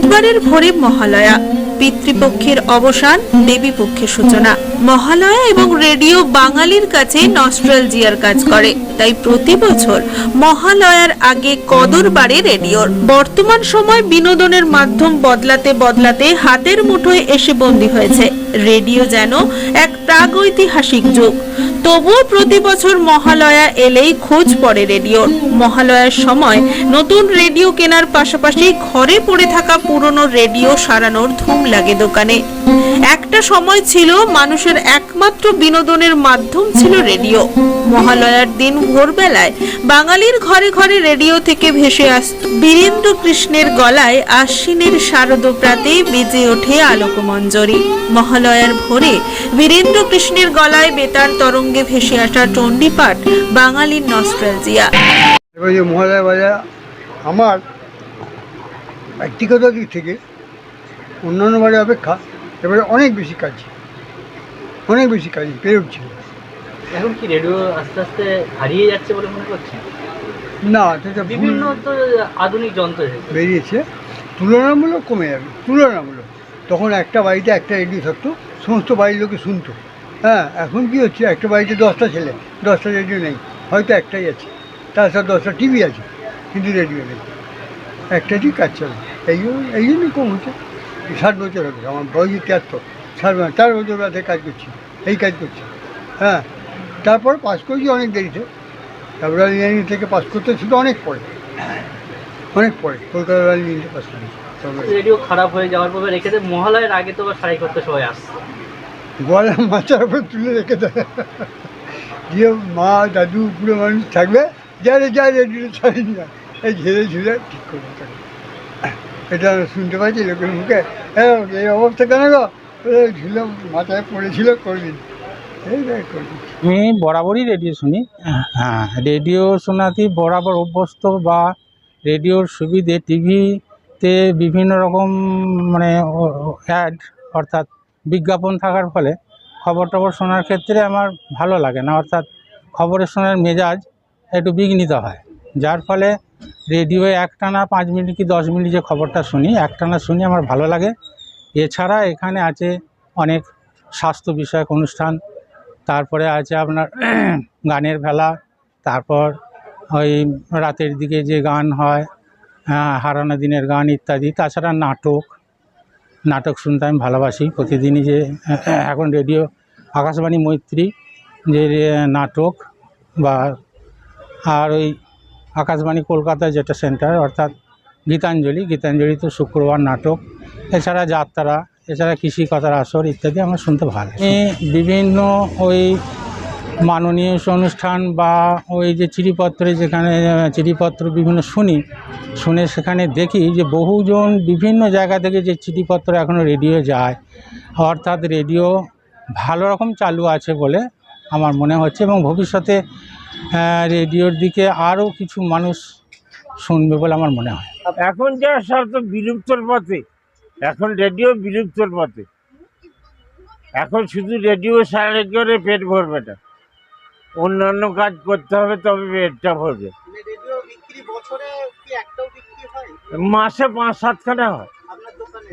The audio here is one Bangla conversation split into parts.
ভোরে মহালয়া, পিতৃপক্ষের অবসান দেবী পক্ষের সূচনা। মহালয়া এবং রেডিও বাঙালির কাছে নস্ট্রালজিয়ার কাজ করে, তাই প্রতি বছর মহালয়ার আগে কদর বাড়ে রেডিওর। বর্তমান সময় বিনোদনের মাধ্যম বদলাতে বদলাতে হাতের মুঠোয় এসে বন্দী হয়েছে। রেডিও যেন এক প্রাগৈতিহাসিক যুগ। তবুও প্রতি বছর মহালয়া এলেই খোঁজ পড়ে রেডিওর। মহালয়ার সময় নতুন রেডিও কেনার পাশাপাশি ঘরে পড়ে থাকা পুরনো রেডিও সারানোর ধুম লাগে দোকানে। একটা সময় ছিল মানুষের একমাত্র বিনোদনের মাধ্যম ছিল রেডিও। মহালয়ার দিন ভোরবেলায় বাঙালির ঘরে ঘরে রেডিও থেকে ভেসে আসত বীরেন্দ্র কৃষ্ণের গলায় আশ্বিনের শারদ প্রাতে বেজে ওঠে আলোকমঞ্জরি। মহালয়ার ভোরে বীরেন্দ্র কৃষ্ণের গলায় বেতার তরঙ্গে ভেসে আসা চণ্ডীপাঠ বাঙালির নস্ট্রালজিয়া মহালয়া বাজার আমার ব্যক্তিগত দিক থেকে, অন্যান্য বারে অপেক্ষা এবারে অনেক বেশি কাজ অনেক বেশি কাজ পেরে উঠছে এখন কি রেডিও আস্তে আস্তে হারিয়ে যাচ্ছে বলে মনে করছেন? না সেটা বিভিন্ন তো আধুনিক যন্ত্র বেরিয়েছে। তুলনামূলক কমে যাবে তুলনামূলক। তখন একটা বাড়িতে একটা রেডিও থাকতো সমস্ত বাড়ির লোকে শুনতো। হ্যাঁ এখন কি হচ্ছে একটা বাড়িতে দশটা ছেলে দশটা রেডিও নেই হয়তো একটাই আছে। তাছাড়া দশটা টিভি আছে কিন্তু রেডিও নেই। একটাই কাজ চলে। এই জন্য এই জন্যই কম হচ্ছে। ষাট বছর হবে আমার বয়স তিয়াত্তর। ষাট বছর চার বছর রাতে কাজ করছি এই কাজ করছি। হ্যাঁ তারপর পাস করছি অনেক দেরিতে। তারপরে ইঞ্জিনিয়ারিং থেকে পাস করতে শুধু অনেক পরে। অনেক পরে কলকাতা ইঞ্জিনিয়ারিং পাস করেছি। রেডিও খারাপ হয়ে যাওয়ার পরে রেখে দেয় মহালয়ের আগে তো সারাই করতে সবাই আসছে গলা মাথার উপর তুলে রেখে দেয় দিয়ে মা দাদু পুরো মানুষ থাকবে যারে যা রেডিও ছাড়িনি না এই ঝেড়ে ঝুলে ঠিক করবে তাকে এটা শুনতে পাচ্ছি লোকের মুখে। হ্যাঁ এই অবস্থা কেন গো? বলে, মাথায় পড়েছিল করবি এই দেখ করবি আমি বরাবরই রেডিও শুনি। হ্যাঁ রেডিও শোনাতে বরাবর অভ্যস্ত বা রেডিওর সুবিধে টিভিতে বিভিন্ন রকম মানে অ্যাড অর্থাৎ বিজ্ঞাপন থাকার ফলে খবর টবর শোনার ক্ষেত্রে আমার ভালো লাগে না। অর্থাৎ খবরের শোনার মেজাজ একটু বিঘ্নিত হয়। যার ফলে রেডিওয়ে একটানা পাঁচ মিনিট কি দশ মিনিট যে খবরটা শুনি, একটানা শুনি আমার ভালো লাগে। এছাড়া এখানে আছে অনেক স্বাস্থ্য বিষয়ক অনুষ্ঠান, তারপরে আছে আপনার গানের ভেলা, তারপর ওই রাতের দিকে যে গান হয় হারানো দিনের গান ইত্যাদি, তাছাড়া নাটক নাটক শুনতে আমি ভালোবাসি। প্রতিদিনই যে, এখন রেডিও আকাশবাণী মৈত্রী যে নাটক বা আর ওই আকাশবাণী কলকাতায় যেটা সেন্টার, অর্থাৎ গীতাঞ্জলি। গীতাঞ্জলি তো শুক্রবার নাটক। এছাড়া যাত্রা, এছাড়া কৃষি কথার আসর ইত্যাদি আমার শুনতে ভালো। আমি বিভিন্ন ওই মাননীয় অনুষ্ঠান বা ওই যে চিঠিপত্রে যেখানে, চিঠিপত্র বিভিন্ন শুনি, শুনে সেখানে দেখি যে বহুজন বিভিন্ন জায়গা থেকে যে চিঠিপত্র এখনও রেডিও যায়। অর্থাৎ রেডিও ভালো রকম চালু আছে বলে আমার মনে হচ্ছে এবং ভবিষ্যতে রেডিওর দিকে আরও কিছু মানুষ শুনবে বলে আমার মনে হয়। এখন যা সব তো বিলুপ্তর পথে এখন রেডিও বিলুপ্তর পথে। এখন শুধু রেডিও সারা করে পেট ভরবে না। অন্যান্য কাজ করতে হবে তবে পেটটা ভরবে। রেডিও বিক্রি বছরে কি একটাও বিক্রি হয়। মাসে পাঁচ সাতখানা হয়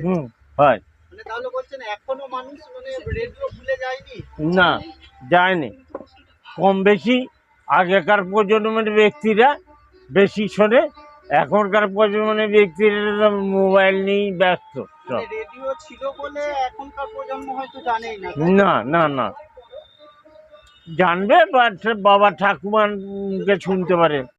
হুম হয়। তাহলে বলছেন এখনও মানুষ মানে রেডিও ভুলে যায়নি? না যায়নি। কম বেশি আগেকার প্রজন্মের ব্যক্তিরা বেশি শোনে এখনকার প্রজন্মের ব্যক্তিরা মোবাইল নিয়েই ব্যস্ত মানে রেডিও ছিল বলে এখনকার প্রজন্ম হয়তো জানেই না। না না না। জানবে বাট বাবা ঠাকুমাকে শুনতে পারে।